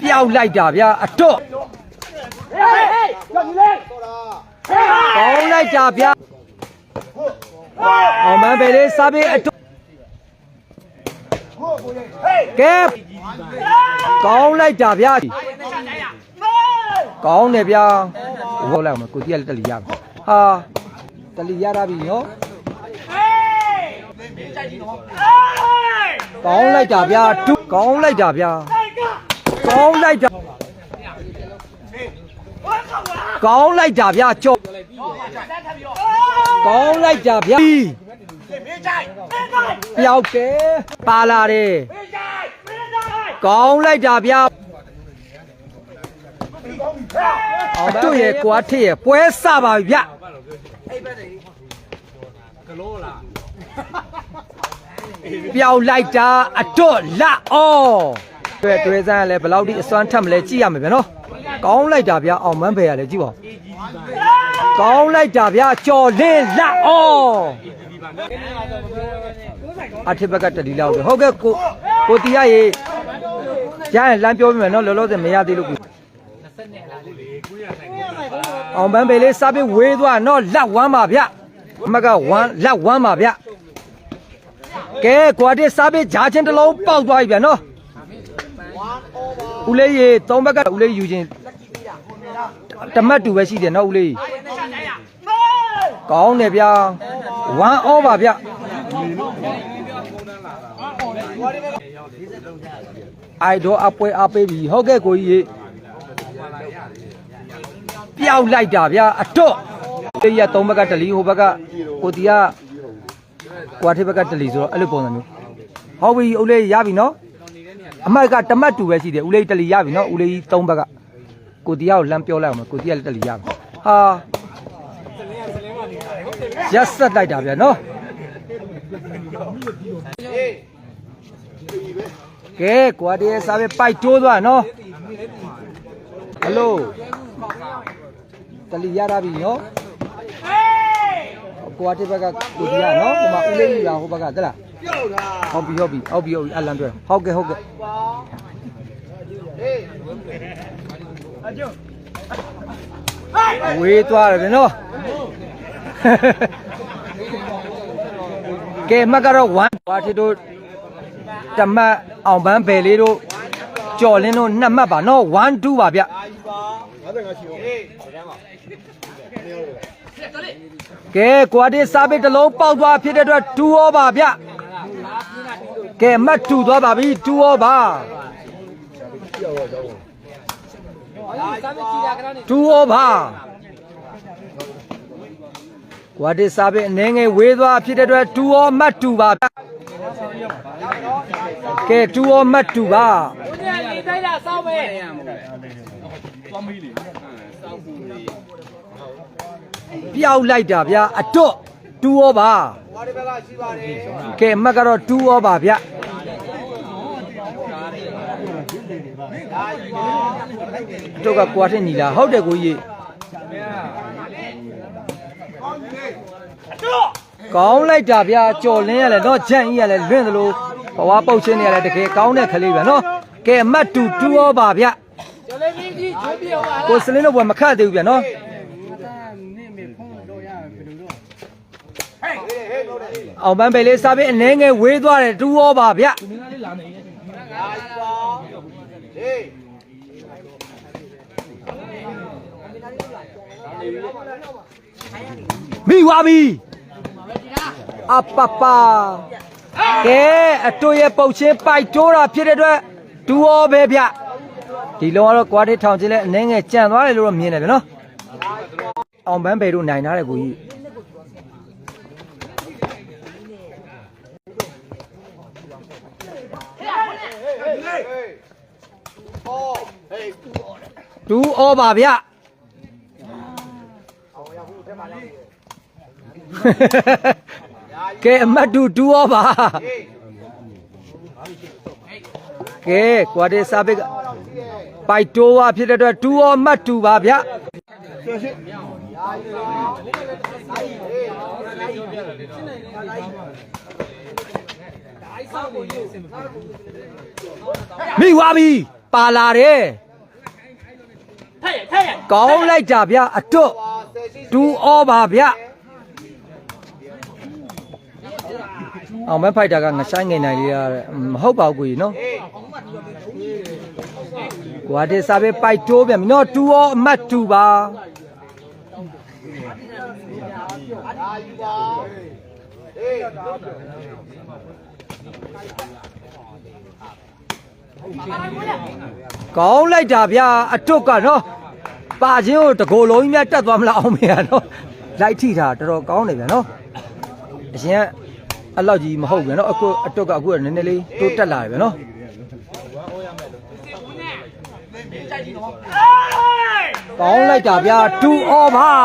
ပျောက်လိုက်တာဗျာအတော့ကောင်းလိုက်တာဗျာအောင်မန်းပဲလေးစားပေးအတော့ကဲကောင်းလိုက်တာဗျာကောင်းတယ်ဗျာဟုတ်လိုက်အောင်ကိုကြီးကလည်းတက်လီရမယ်ဟာတက်လီရတာပြီနော်ကော င်းလိုက်တာဗျာဒုကောင်းလိုက်တာဗျာကောင်းလိုက်တာကောင်းလိုက်တာဗျာကြော့ကောင်းလိုက်တာဗျာပျောက်တယ်ပါလာတယ်ကောင်းလိုက်တာဗျာအတို့ရဲ့ကွာထစ်ရဲ့ပွဲစပါပြီဗျ ပျောက်လိုက်တာအတော့လက်အော်တွေ့တွေ့စမ်းရလဲဘယ်လောက်ဒီအစွမ်းထက်မလဲကြည့်ရမယ်ဗျနော်ကောင်းလိုက်တာဗျာအောင်မန်းပဲရလဲကြည့်ပါဦးကောင်းလိုက်တာဗျာကြော်လင်းလက်အော်အထက်ဘက်ကတလီလောက်ပဲဟုတ်ကဲ့ကိုကိုတီရရေရရင်လမ်းပြောပြမယ်နော်လောလောဆယ်မရသေးလို့ကိုအောင်ပန်းပေလေးစားပြီးဝေးသွားနော်လက်ဝမ်းပါဗျအမကဝမ်းလက်ဝမ်းပါဗျ ကဲကွာတစ်စားပြီးဂျာချင်းတစ်လုံးပေါက်သွားပြီဗျနော်ဦးလေးရေသုံးဘက်ကဦးလေးယူချင်းတမတ်တူပဲရှိတယ်နော်ဦးလေးကောင်းတယ်ဗျာဝမ်းအောပါဗျအိုက်တော့အပွဲအပေးပြီဟုတ်ကဲ့ကိုကြီးရေပျောက်လိုက်တာဗျာအတော့လေးရသုံးဘက်ကတလီဟိုဘက်ကကိုတီက ကွာထေးဘက်ကတလီဆိုတော့အဲ့လိုပုံစံမျိုးဟုတ်ပြီဦးလေးရပြီနော်အမတ်ကတမတ်တူပဲရှိတယ်ဦးလေးတလီရပြီနော်ဦးလေးသုံးဘက်ကကိုတီကကိုလမ်းပြောလိုက်အောင်မယ်ကိုတီကလည်းတလီရပြီဟာရက်ဆက်လိုက်တာဗျာနော်ကဲကွာတေးစားပဲပိုက်တိုးသွားနော်ဟယ်လိုတလီရတာပြီနော် ကွာတေးဘက်ကကိုတီကနော်ဟိုမှာဦးလေးကြီးကဟိုဘက်ကတလားဟုတ်ပြီဟုတ်ပြီဟုတ်ပြီဟုတ်ပြီအလံတွဲဟုတ်ကဲ့ဟုတ်ကဲ့ဝေးသွားတယ်ဗျနော်ကဲမကတော့1ဘာတီတို့တမတ်အောင်ပန်းဘယ်လေးတို့ကြော်လင်းတို့နှစ်မှတ်ပါနော်1 2ပါဗျ ကဲကွာတင်စာပေတစ်လုံးပေါက်သွားဖြစ်တဲ့အတွက်2 over ဗျကဲမတ်တူသွားပါပြီ2 over 2 over ကွာတင်စာပေအနေငယ်ဝေးသွားဖြစ်တဲ့အတွက်2 over မတ်တူပါဗျကဲ2 over မတ်တူပါဦးညလေးတိုက်တာစောက်ပဲသွားမေးလေစောက်ဘူးလေ ပျောက်လိုက်တာဗျာအတော့တူရောပါကဲမက်ကတော့တူရောပါဗျာတို့ကကွာထက်ညီလားဟုတ်တယ်ကိုကြီးကောင်းလိုက်တာဗျာကြော်လင်းရလဲတော့ဂျန့်ကြီးရလဲလွင့်သလိုဘဝပုတ်ချင်းနေရလဲတကယ်ကောင်းတဲ့ခလေးပဲနော်ကဲအမတ်တူတူရောပါဗျာကိုစလင်းတို့ဘဝမခတ်သေးဘူးဗျာနော် အောင်ပန်းပဲလေးစားပြီးအနေငယ်ဝေးသွားတယ်2 over ဗျမိဝါပြီအပပကဲအတူရဲ့ပုတ်ချင်းပိုက်တိုးတာဖြစ်တဲ့အတွက်ဒူဩပဲဗျဒီလုံးကတော့ကွာတစ်ထောင်ချင်းလဲအနှဲငယ်ကြံသွားတယ်လို့တော့မြင်တယ်ဗျနော် အောင်ပန်းပေတို့နိုင်ထားတယ်ကိုကြီးဒူဩပါဗျကဲအမတ်တူတူရောပါကဲကွာတေစာဘစ်ပိုက်တိုးဝါဖြစ်တဲ့အတွက်တူရောမတ်တူပါဗျ မိသွားပြီပါလာတယ်ထက်ရထက်ရကောင်းလိုက်ကြဗျအတွတ်ဒူအောပါဗျအောင်မဲဖိုက်တာကငဆိုင်ငိန်နိုင်လေးရတဲ့မဟုတ်ပါဘူးကိုကြီးနော်ကိုဟာဒီစာပဲပိုက်တိုးပြန်ပြီနော်တူရောအမတ်တူပါ ကောင်းလိုက်တာဗျာအတွတ်ကနော်ပါချင်းကိုတကိုယ်လုံးကြီးများတက်သွားမလားအောင်မေရနော်လိုက်ထိတာတော်တော်ကောင်းတယ်ဗျာနော်အရင်ကအလောက်ကြီးမဟုတ်ဗျာနော်အခုအတွတ်ကအခုကနည်းနည်းလေးတိုးတက်လာတယ်ဗျာနော် ကောင်းလိုက်တာဗျာ2 over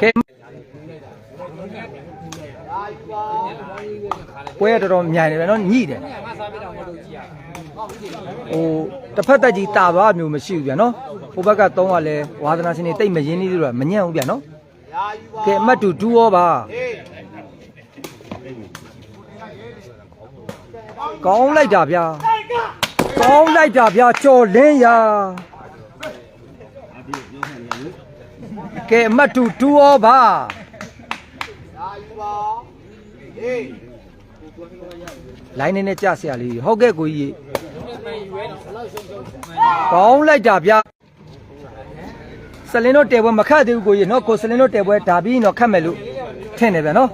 ကဲပွဲတော်တော်မြိုင်တယ်ဗျာနော်ညှိတယ်ဟိုတစ်ဖက်သက်ကြီးတာသွားမျိုးမရှိဘူးဗျာနော်ဟိုဘက်ကသုံးကလည်းဝါသနာရှင်တွေတိတ်မရင်းနေလို့တော့မညံ့ဘူးဗျာနော်ကဲအမှတ်တူ2ရောပါကောင်းလိုက်တာဗျာကောင်းလိုက်တာဗျာကြော်လင်းရာ ကဲအမှတ်တူ2ရောပါလိုင်းနေနဲ့ကြဆရာလေးဟုတ်ကဲ့ကိုကြီးကောင်းလိုက်တာဗျစလင်းတို့တဲပွဲမခတ်သေးဘူးကိုကြီးနော်ကိုစလင်းတို့တဲပွဲဒါပြီးရင်တော့ခတ်မယ်လို့ထင်တယ်ဗျနော်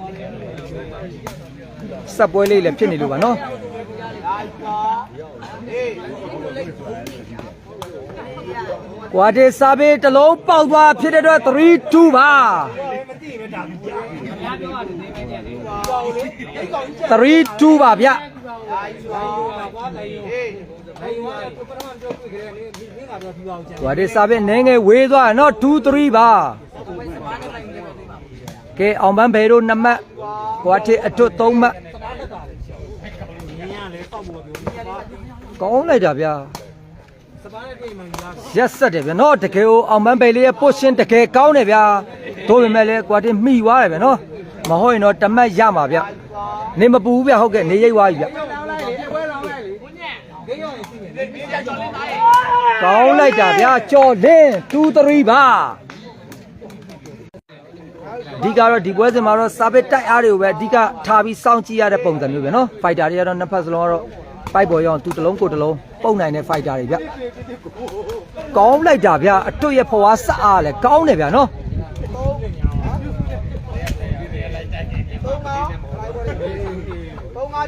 စက်ပွဲလေးလည်းဖြစ်နေလို့ပါနော် ကွာဒီစာပေတစ်လုံးပေါက်သွားဖြစ်တဲ့အတွက်3 2ပါ3 2ပါဗျ။ဟိုဒီစာပဲနည်းငယ်ဝေးသွားနော်2 3ပါ။ကဲအောင်ပန်းဘယ်တို့2မှတ်ဟိုအထက်အထွတ်3မှတ်ကောင်းလိုက်တာဗျာ ရက်ဆက်တယ်ဗျာနော်တကယ်ကိုအောင်ပန်းဘယ်လေးရဲ့ position တကယ်ကောင်းတယ်ဗျာတို့ပေမဲ့လည်းကွာတင်မှီသွားတယ်ဗျာနော်မဟုတ်ရင်တော့တမတ်ရမှာဗျာနေမပူဘူးဗျာဟုတ်ကဲ့နေရိပ်သွားပြီဗျာ ကောင်းလိုက်တာဗျာကြော်လင်း2 3ပါဒီကတော့ဒီပွဲစဉ်မှာတော့စာပစ်တိုက်အားတွေကိုပဲအဓိကထားပြီးစောင့်ကြည့်ရတဲ့ပုံစံမျိုးပဲเนาะဖိုက်တာတွေကတော့နှစ်ဖက်စလုံးကတော့ တိုက်ပေါ်ရောက်သူတလုံးကိုတလုံးပုံနိုင်တဲ့ fighter တွေဗျကောင်းလိုက်တာဗျအတွေ့ရဖွားစအားလဲကောင်းတယ်ဗျနော်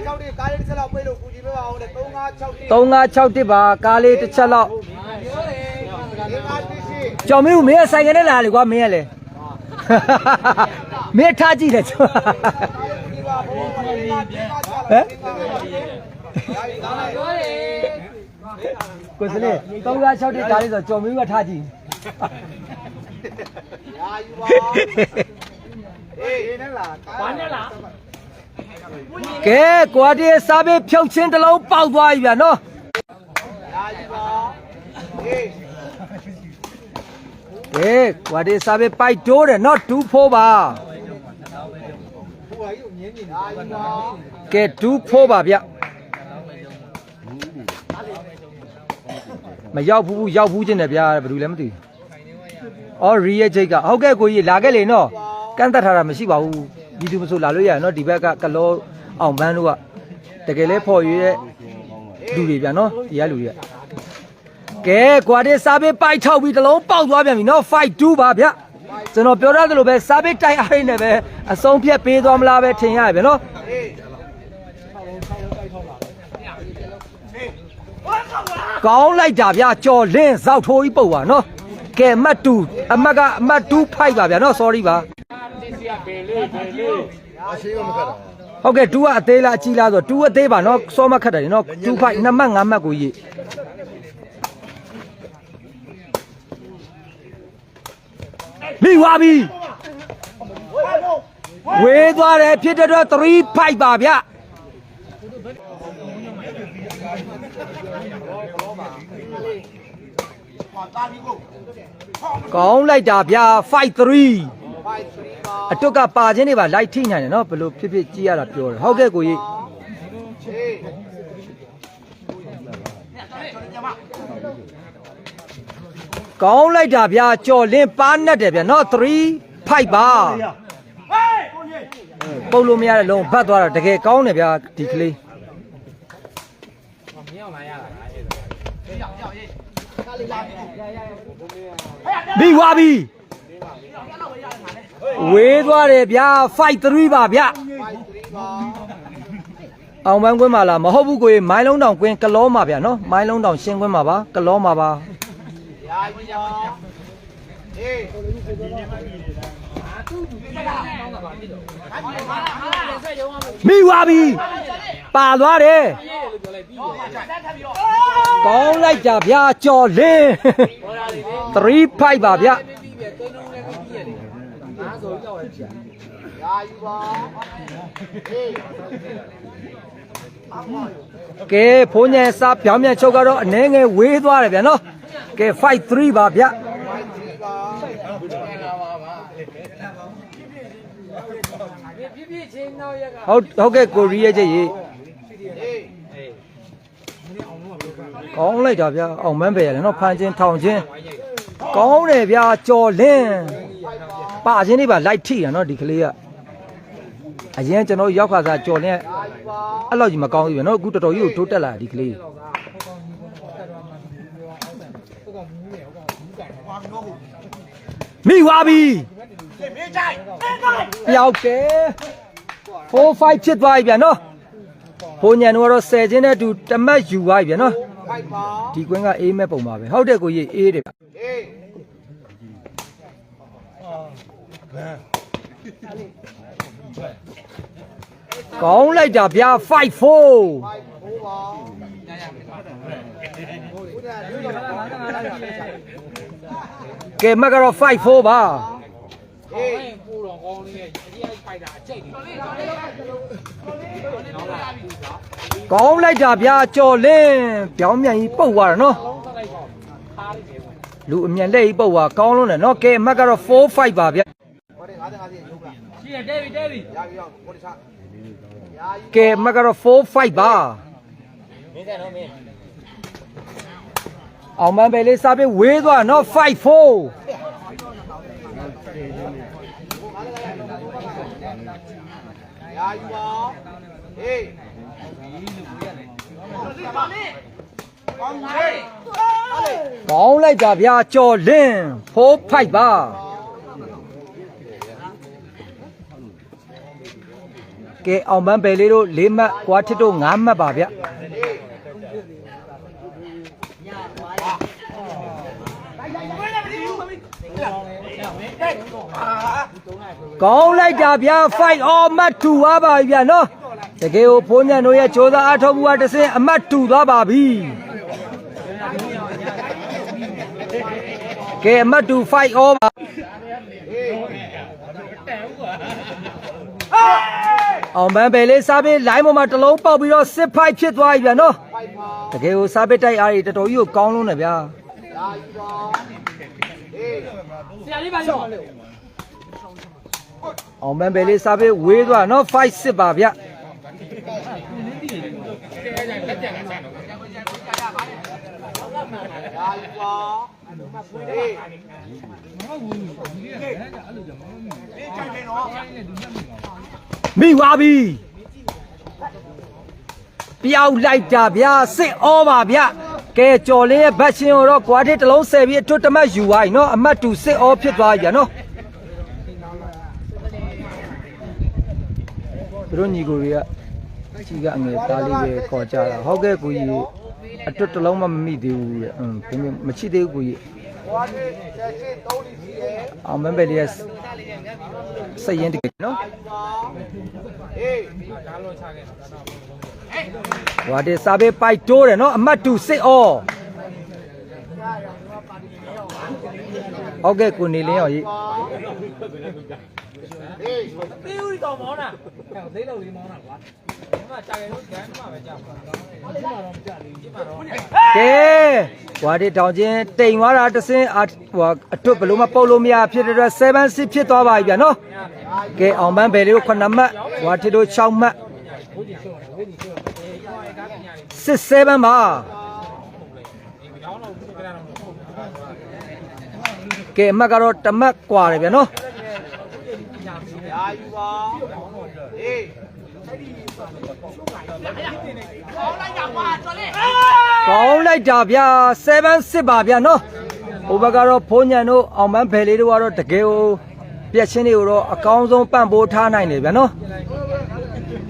6တိကားလေးတစ်ချက်လောက်ပြေးလို့ကူညီပေးပါအောင်လေ356တိ356တိပါကားလေးတစ်ချက်လောက်ကျော်မင်းဦးမင်းကဆိုင်ကနေလာလေကွာမင်းကလေမင်းထားကြည့်လေကျော်ဟမ် ပြောတယ်ကိုစလေး306တိဒါလေးဆိုကြော်မင်းကထားကြည့်ရာယူပါအေးနဲ့လားဘာနဲ့လားကဲကွာတီစားပေးဖြုတ်ချင်းတစ်လုံးပေါက်သွားပြီဗျာနော်ရာယူပါအေးကဲကွာတီစားပေးပိုက်တိုးတယ်နော်24ပါကဲ24ပါဗျ မရောက်ဘူးဘူးရောက်ဘူးချင်းတယ်ဗျာဘယ်သူလဲမသိဘူးအော်ရီရဲ့ချိတ်ကဟုတ်ကဲ့ကိုကြီးလာခဲ့လေနော်ကန့်သက်ထားတာမရှိပါဘူးဒီသူမဆိုလာလို့ရတယ်နော်ဒီဘက်ကကလောအောင်ပန်းတို့ကတကယ်လဲဖော်ရွေးတဲ့လူတွေဗျာနော်ဒီကလူတွေကကဲကွာဒီစားပေးပိုက်ထောက်ပြီးတစ်လုံးပေါက်သွားပြန်ပြီနော်5 2ပါဗျကျွန်တော်ပြောရတယ်လို့ပဲစားပေးတိုက်အားရင်းနဲ့ပဲအဆုံးဖြတ်ပေးသွားမလားပဲထင်ရတယ်ဗျာနော် ကောင်းလိုက်တာဗျာကြော်လင်းဇောက်ထိုးကြီးပုတ်ပါနော်ကဲအမှတ်2အမှတ်ကအမှတ်2ဖိုက်ပါဗျာနော် sorry ပါဟုတ်ကဲ့2ကအသေးလားအကြီးလားဆို2အသေးပါနော်စောမခတ်တယ်နော်2ဖိုက်2မှတ်5မှတ်ကိုရေးမိသွားပြီဝေးသွားတယ်ဖြစ်တဲ့တော့3ဖိုက်ပါဗျာ ကောင်းလိုက်တာဗျာ5 3 5 3ပါအတုတ်ကပါခြင်းတွေပါလိုက်ထိနိုင်တယ်နော်ဘယ်လိုဖြစ်ဖြစ်ကြည့်ရတာပြောတယ်ဟုတ်ကဲ့ကိုကြီးအေးကောင်းလိုက်တာဗျာကြော်လင်းပါနဲ့တယ်ဗျာနော်3 5ပါပုတ်လို့မရတဲ့လုံးဘတ်သွားတာတကယ်ကောင်းတယ်ဗျာဒီကလေး ပြီးွားပြီဝေးသွားတယ်ဗျာ5 3ပါဗျာအောင်ပန်းကွင်းမှာလားမဟုတ်ဘူးကိုကြီးမိုင်းလုံးတောင်ကွင်းကလောမှာဗျာနော်မိုင်းလုံးတောင်ရှင်းကွင်းမှာပါကလောမှာပါရာကြီးရောဟေးမိသွားပြီ ပါသွားတယ်ကောင်းလိုက်ကြဗျာကြော်လင်း3 5ပါဗျာရာကြီးပါဟေးကဲဖုန်းညံစားပြောင်းပြန်ချုပ်ကတော့အနှဲငယ်ဝေးသွားတယ်ဗျာနော်ကဲ5 3ပါဗျာဟုတ်ဟုတ်ကဲ့ကိုရီးရဲ့ချက်ရေး ဟေး ကောင်းလိုက်တာဗျာအောင်မန်းပဲရတယ်နော်ဖန်ချင်းထောင်ချင်းကောင်းတယ်ဗျာကြော်လင်းပါချင်းလေးပါလိုက်ထိရနော်ဒီကလေးကအရင်ကျွန်တော်ရောက်ခါစားကြော်လင်းအဲ့လောက်ကြီးမကောင်းဘူးဗျာနော်အခုတော်တော်ကြီးကိုတိုးတက်လာဒီကလေးမိသွားပြီမင်းချိုင်ပျောက်တယ်4 5ဖြစ်သွားပြီဗျာနော်ဘိုးညံတို့ကတော့10ချင်းနဲ့အတူတမတ်ယူသွားပြီဗျာနော် ဖိုက်ပါဒီကွင်းကအေးမဲ့ပုံပါပဲဟုတ်တယ်ကိုကြီးအေးတယ်ဟေးကောင်းလိုက်တာဗျာ5 4ဖိုက်ဖိုးပါညာညာဘုရားလူတော်ပါကဲမက်ကတော့5 4ပါဟေးပိုးတော်ကောင်းလေး ရဲ့အကြီးအပိုက်တာအကျိတ်တယ်ကောင်းလိုက်တာဗျာကြော်လင်းပြောင်းမြန်ကြီးပုတ်သွားတာနော်လုံးသက်လိုက်ပါခါးလေးပဲလူအမြန်လက်ကြီးပုတ်သွားကောင်းလုံးတယ်နော်ကဲမက်ကတော့4 5ပါဗျာဟောတယ်50 50ရုပ်ကရှိရတဲပြီတဲပြီရာကြီးရောဟောတယ်ချရာကြီးကဲမက်ကတော့4 5ပါမင်းကတော့မင်းအောင်မန်းပဲလေးစားပြီးဝေးသွားနော်5 4ရာကြီးပါဟေးကောင်းဟေးကောင်းလိုက်တာဗျာကြော်လင်း4 5ပါကဲအောင်မန်းပဲလေးတို့၄မှတ်ကွာထစ်တို့၅မှတ်ပါဗျာ ကောင်းလိုက်တာဗျာ fight all အမှတ်2သွားပါပြီဗျာနော်တကယ်ကိုဖိုးညံတို့ရဲ့ကြိုးစားအားထုတ်မှုကတစ်စင်းအမှတ်2သွားပါပြီကဲအမှတ်2 fight all ပါအောင်ပန်းပဲလေးစားပေး line ပေါ်မှာတစ်လုံးပေါက်ပြီးတော့စစ် fight ဖြစ်သွားပြီဗျာနော်ဖိုက်ပါတကယ်ကိုစားပေးတိုက်အားတွေတော်တော်ကြီးကိုကောင်းလုံးတယ်ဗျာရာကြီးပါဟေး ဆရာလေးပါရောအောင်ပန်းပဲလေးစားပေးဝေးသွားနော် fight စစ်ပါဗျာရာကြီးပါဟေးမင်းကြိုက်နေတော့မိသွားပြီပျောက်လိုက်တာဗျာစစ်ဩပါဗျာ ကဲကြော်လေးရဲ့ဘတ်ရှင်ကိုတော့ကွာတစ်တလုံးဆယ်ပြီးအထွတ်တမတ်ယူသွားပြီနော်အမတ်တူစစ်ဩဖြစ်သွားပြီဗျာနော်သူတို့ညီကိုတွေကကြီးကအငယ်သားလေးပဲခေါ်ကြတာဟုတ်ကဲ့ကိုကြီးအတွတ်တလုံးမှမမိသေးဘူးတဲ့အင်းဘယ်မချိသေးဘူးကိုကြီးဘွားလေးဆက်စစ်သုံးလီစီရဲ့အောင်မန်းပဲလေးကစိတ်ရင်းတကယ်နော်ရာကြီးပါဟေး ဟွာတဲ့စာပေပိုက်တိုးတယ်နော်အမတ်တူစစ်ဩဟုတ်ကဲ့ကိုနေလင်းရောကြီးဟေးသေးဦးကောင်မောင်းတာဟဲ့သေးလို့လေးမောင်းတာကွာဒီမှာကြာကြလို့ဒန်းမှာပဲကြာပါတော့ဒီမှာတော့မကြသေးဘူးဒီမှာတော့ကဲဟွာတဲ့တောင်ချင်းတိမ်သွားတာတစ်စင်းအဟွာအတွတ်ဘလို့မပုတ်လို့မရဖြစ်တဲ့အတွက်7 6ဖြစ်သွားပါပြီဗျာနော်ကဲအောင်ပန်းဘယ်လေးကို9မှတ်ဟွာထစ်တို့6မှတ် စစ်ဆဲပန်းပါကဲအမတ်ကတော့တမတ်กว่าတယ်ဗျာနော်ရာယူပါအေးကောင်းလိုက်တာဗျာ7 6ပါဗျာနော်ဟိုဘက်ကတော့ဘုံညံတို့အောင်မန်းဖယ်လေးတို့ကတော့တကယ်ကိုပြက်ချင်းတွေကိုတော့အကောင်းဆုံးပံ့ပိုးထားနိုင်တယ်ဗျာနော်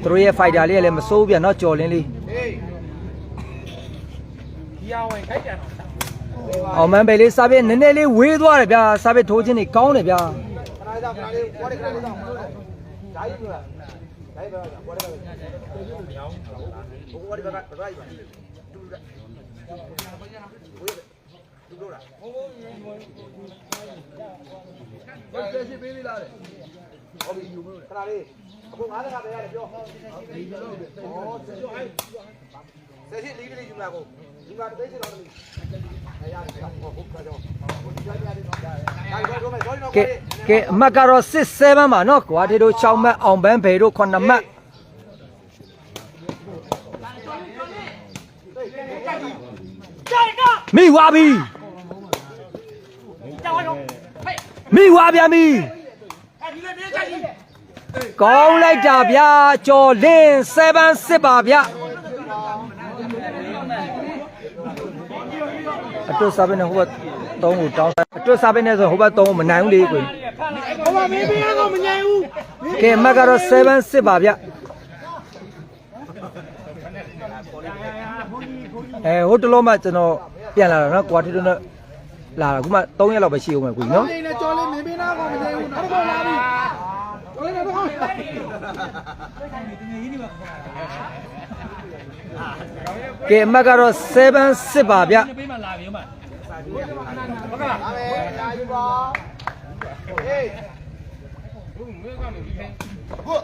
သူတို့ရဲ့ fighter လေးကလည်းမစိုးဗျာနော်ကြော်လင်းလေးဟေးဒီအောင်ဝင်ခိုက်ကြံတော့အောင်မန်းဖယ်လေးစားပြနည်းနည်းလေးဝေးသွားတယ်ဗျာစားပြထိုးခြင်းတွေကောင်းတယ်ဗျာခဏလေးတော့ခဏလေးဘော လေးခဏလေးတော့ဓာတ်ယူလားဓာတ်ပဲဘောလေးပဲဘောလေးပဲဘာဘာယူတူလားတူလို့လားဘယ်ပြည့်ပေးလိလားလေဟုတ်ပြီယူမလို့ခဏလေးအခုငါးတခါပဲရတယ်ပြောဟုတ်ပြီဟုတ်ပြီဩဆက်ရှိလေးလေးယူလာကိုဒီမှာတိတ်ချင်တော့မလို့ရရတယ်ဟုတ်ဟုတ်ကဲ့တော့ဟုတ်ကြရတယ်တော့ရတယ်ဒါတော့မယ် sorry တော့ကဲကဲအမှတ်ကတော့6 7ပါနော်ကွာထေတို့6မှတ်အောင်ပန်းဖယ်တို့9မှတ်မိဝါပြီမိဝါဗျာမိ ကောင်းလိုက်တာဗျာကျော်လင်း7 6ပါဗျာအတွတ်စားပဲနဲ့ဟိုဘက်3ကိုတောင်းအတွတ်စားပဲနဲ့ဆိုဟိုဘက်3ကိုမနိုင်ဘူးလေကိုဟိုမှာမင်းမင်းကတော့မညံဘူးကဲအမှတ်ကတော့7 6ပါဗျအဲဟိုတလုံးမှကျွန်တော်ပြန်လာတာနော်ကွာတီတိုနဲ့လာတာခုမှ3ရက်လောက်ပဲရှိဦးမယ်ကွီနော်နေနဲ့ကြော်လေးမင်းမင်းကတော့မညံဘူးနောက်တော့လာပြီ ကြော်လေးတော့ကဲအမှတ်ကတော့7 6ပါဗျပေးမှလာပြီမှဒါပဲလာယူပါဟေးဟုတ်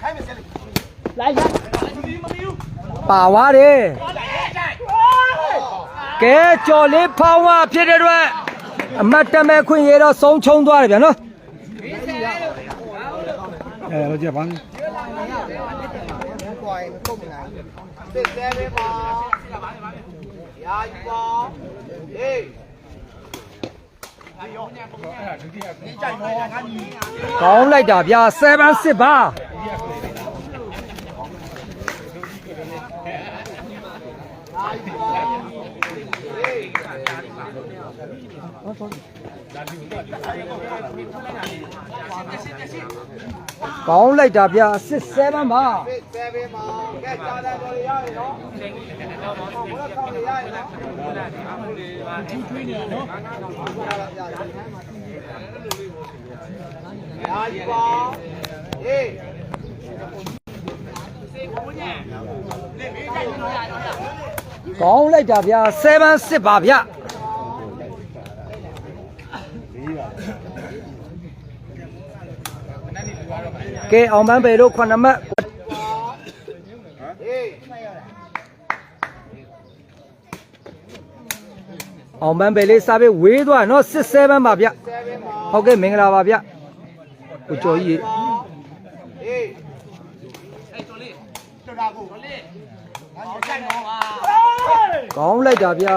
ခိုင်းမယ်ဆက်လေပါသွားတယ်ကဲကြော်လေးဖောင်းဝဖြစ်တဲ့အတွက်အမှတ်တမဲ့ခွင့်ရတော့ဆုံးချုံသွားတယ်ဗျာနော် အဲတော့ကြပါန်းကွာရင်ကုန်မလားစစ်ဆဲပဲပါရာယူပါဟေးကောင်းလိုက်တာဗျာ7 6ပါ ကောင်းလိုက်တာဗျာ6 7ပါစစ်ဆဲပဲပါကဲကြားတယ်ကြော်လေးရရင်နော်ဘုရားကောင်းလေးရရင်နော်ရာယူပါဟေး ကောင်းလိုက်တာဗျာ7 6ပါဗျာကဲအောင်ပန်းပေတို့9မှတ်ဟေးအောင်ပန်းပေလေးစားပေးဝေးသွားနော်6 7ပါဗျာဆဲပဲပါဟုတ်ကဲ့မင်္ဂလာပါဗျကိုကျော်ကြီး ဟေးအဲ့ကြော်လေးတော်တာကိုကြော်လေးငါကြိုက်တော့ပါ ကောင်းလိုက်တာဗျာ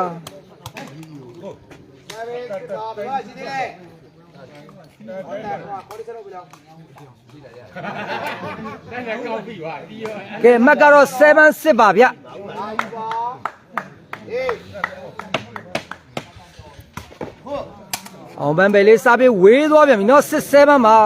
ဆဲပဲတော်ပါရှိသေးတယ်ဟုတ်တယ်ကွာခေါ်ရစတော့ဘယ်လောက်တက်တက်ကောက်ပြီပါပြီးရောကဲအမှတ်ကတော့7 6ပါဗျာအာယူပါဟေးဟုတ်အောင်ပန်းပေလေးစားပေးဝေးသွားပြန်ပြီနော်6 7ပါ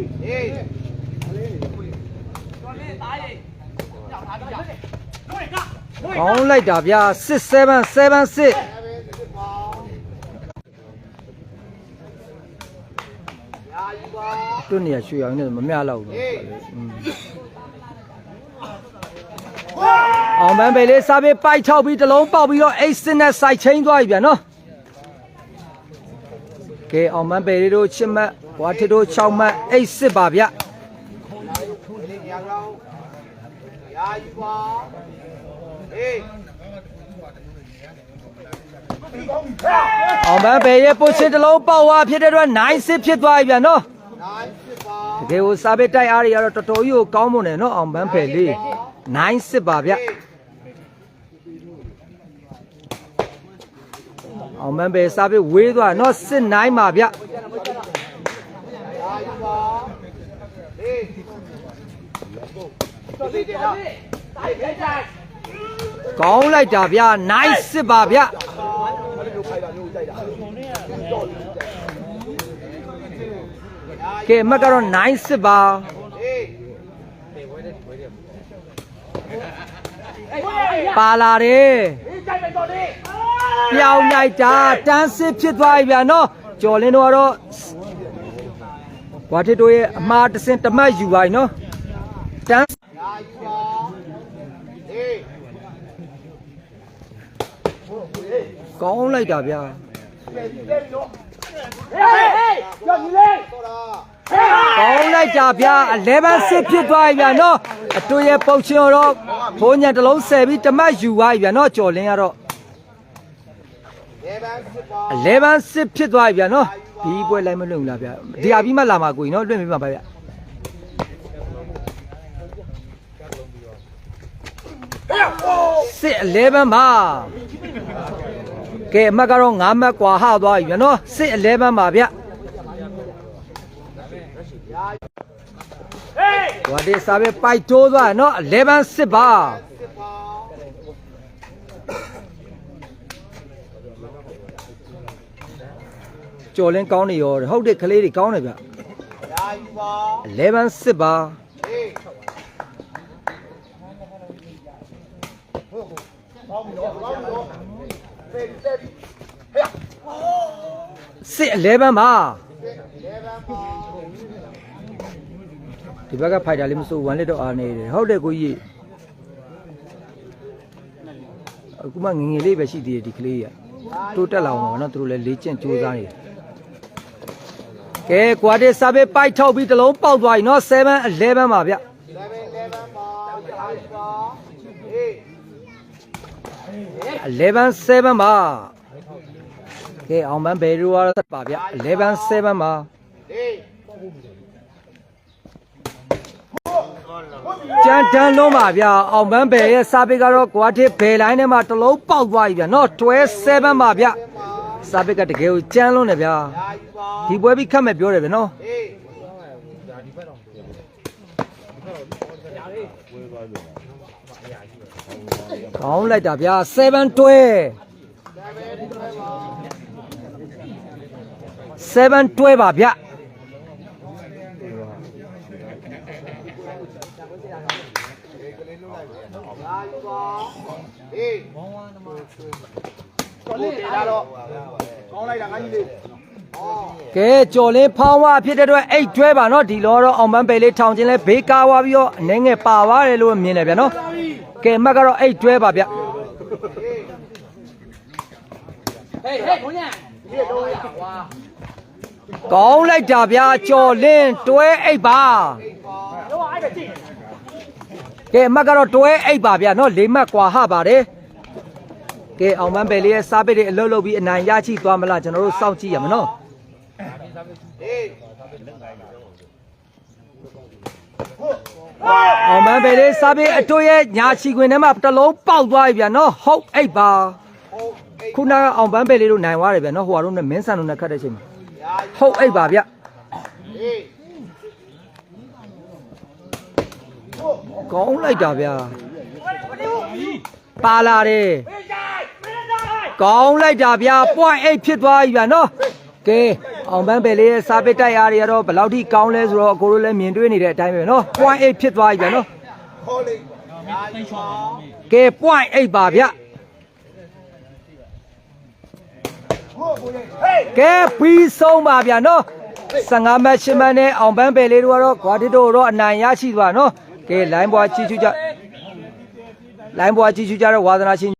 ဟေးကောင်းလိုက်တာဗျာ6 7 7 6ဆဲပဲစစ်ပါအာယူပါတို့နေရရွှေအောင်နေမမျှတော့ဘူးဟေးအောင်ပန်းပေလေးစားပေးပိုက်ထောက်ပြီးတစ်လုံးပေါက်ပြီးတော့အိတ်စစ်နဲ့စိုက်ချင်းသွားပြီဗျာနော်ကဲအောင်ပန်းပေလေးတို့ချစ်မှတ် ဘွားထစ်တို့6မှတ်အိတ်စစ်ပါဗျာလေးညာကောင်းအာယူပါဟေးအောင်ပန်းပေရဲ့ပုတ်ချစ်တစ်လုံးပေါက်သွားဖြစ်တဲ့အတွက်9စစ်ဖြစ်သွားပြီဗျာနော်နိုင်စစ်ပါတကယ်ကိုစာပေတိုက်အားတွေကတော့တော်တော်ကြီးကိုကောင်းမွန်တယ်နော်အောင်ပန်းဖယ်လေးနိုင်စစ်ပါဗျအောင်ပန်းဖယ်စာပေဝေးသွားနော်စစ်နိုင်ပါဗျ အာယူပါဟေးတော်လေးတယ်လားတိုက်ခိုက်တိုက်ကောင်းလိုက်တာဗျနိုင်စစ်ပါဗျအဲ့လိုခိုက်တာမျိုးကြိုက်တာကဲအမတ်ကတော့နိုင်စစ်ပါဟေးပါလာတယ်ပြောင်းလိုက်တာတန်းစစ်ဖြစ်သွားပြီဗျာနော်ကျော်လင်းတို့ကတော့ ဝါထစ်တို့ရဲ့အမှားတစ်စင်တမတ်ယူပါပြီနော်တန်းအာယူပါဟေးကောင်းလိုက်တာဗျာကဲဒီလေးနော်ဟေးဟေးကြောက်ကြီးလေးတော်တာကောင်းလိုက်တာဗျာ11စစ်ဖြစ်သွားပြီဗျာနော်အတူရဲ့ပုတ်ချင်တော့ဘိုးညံတစ်လုံးဆယ်ပြီးတမတ်ယူသွားပြီဗျာနော်ကျော်လင်းကတော့လေပန်းစစ်ပါ11စစ်ဖြစ်သွားပြီဗျာနော် ဒီပွဲလိုက်မလွင့်ဘူးလားဗျာဒီဟာပြီးမှလာမှာကိုကြီးနော်လွင့်ပြီးမှပါဗျာစစ်11ပါကဲအမတ်ကတော့9မှတ်กว่าဟသွားပြီဗျာနော်စစ်11ပါဗျာဟေးဝါဒီစာပဲပိုက်တိုးသွားနော်11စစ်ပါ ကြော်လင်းကောင်းနေရောဟုတ်တယ်ကလေးတွေကောင်းတယ်ဗျအာယူပါ11စစ်ပါဟေးဟုတ်ပြီနော်ဟုတ်ပြီနော်ဖေးဖေးဟေးစစ်11ပါလေပန်းပါဒီဘက်ကဖိုက်တာလေးမစိုး1လစ်တော့အားနေတယ်ဟုတ်တယ်ကိုကြီးအခုမှငယ်ငယ်လေးပဲရှိသေးတယ်ဒီကလေးကြီးကတိုးတက်လာအောင်ပါနော်သူတို့လည်းလေ့ကျင့်ကြိုးစားနေတယ် ကဲကွာတဲ့စာပေပိုက်ထောက်ပြီးတစ်လုံးပေါက်သွားပြီနော်7 11ပါဗျလေပန်းလေပန်းပါအာယူပါဟေး11 7ပါကဲအောင်ပန်းဘယ်လိုရဆက်ပါဗျ11 7ပါဟေးကြမ်းတမ်းလုံးပါဗျအောင်ပန်းဘယ်ရဲ့စာပေကတော့ကွာတဲ့ဘယ်လိုင်းထဲမှာတစ်လုံးပေါက်သွားပြီဗျနော်12 7ပါဗျ စာပေကတကယ်ကိုကြမ်းလုံးတယ်ဗျာအာယူပါဒီပွဲပြီးခတ်မဲ့ပြောတယ်ဗျနော်ဟေးကောင်းလိုက်တာဗျာ7တွဲ7တွဲပါဗျအာယူပါဟေးဘောင်းဝါနမ တော်လေးလာတော့ကောင်းလိုက်တာငါကြီးလေးဩ ကဲကြော်လင်းဖောင်းဝါဖြစ်တဲ့အတွက်အိတ်တွဲပါနော်ဒီလောတော့အောင်ပန်းပယ်လေးထောင်ချင်းလဲဘေးကားဝါပြီးတော့အနေငယ်ပါသွားတယ်လို့မြင်တယ်ဗျနော်ကဲအမှတ်ကတော့အိတ်တွဲပါဗျ ဟေးဟေးဘုန်းကြီးဒီတော့ရကွာ ကောင်းလိုက်တာဗျာကြော်လင်းတွဲအိတ်ပါ တော့အဲ့ဒါကြည့် ကဲအမှတ်ကတော့တွဲအိတ်ပါဗျာနော်လေးမှတ်กว่าဟပါတယ် ကဲအောင်ပန်းပယ်လေးရဲ့စားပစ်တွေအလုပ်လုပ်ပြီးအနိုင်ရချိသွားမလားကျွန်တော်တို့စောင့်ကြည့်ရမနော်ဟေးအောင်ပန်းပယ်လေးစားပစ်အတူရဲ့ညာချီခွင်ထဲမှာတစ်လုံးပေါက်သွားပြီဗျာနော်ဟုတ်အိတ်ပါဟုတ်ဟေးခုနကအောင်ပန်းပယ်လေးတို့နိုင်သွားတယ်ဗျာနော်ဟိုဟာတို့နဲ့မင်းဆန်တို့နဲ့ခတ်တဲ့ချိန်မှာအာယူဟုတ်အိတ်ပါဗျဟေးကောင်းလိုက်တာဗျာပါလာတယ် ကောင်းလိုက်တာဗျာ point 8ဖြစ်သွားပြီဗျာနော်ကဲအောင်ပန်းပယ်လေးရဲ့စားပစ်တိုက်အားတွေကတော့ဘယ်လောက်ထိကောင်းလဲဆိုတော့အကိုတို့လည်းမြင်တွေ့နေတဲ့အတိုင်းပဲနော် point 8ဖြစ်သွားပြီဗျာနော်ခေါ်လေးအာယူပါကဲ point 8ပါဗျဟုတ်ကိုလေးဟေးကဲပြီးဆုံးပါဗျာနော်15မှတ်10မှတ်နဲ့အောင်ပန်းပယ်လေးတို့ကတော့ဂွာတစ်တို့တော့အနိုင်ရရှိသွားနော်ကဲလိုင်းဘွားချီချူကြလိုင်းဘွားချီချူကြတော့ဝါသနာရှင်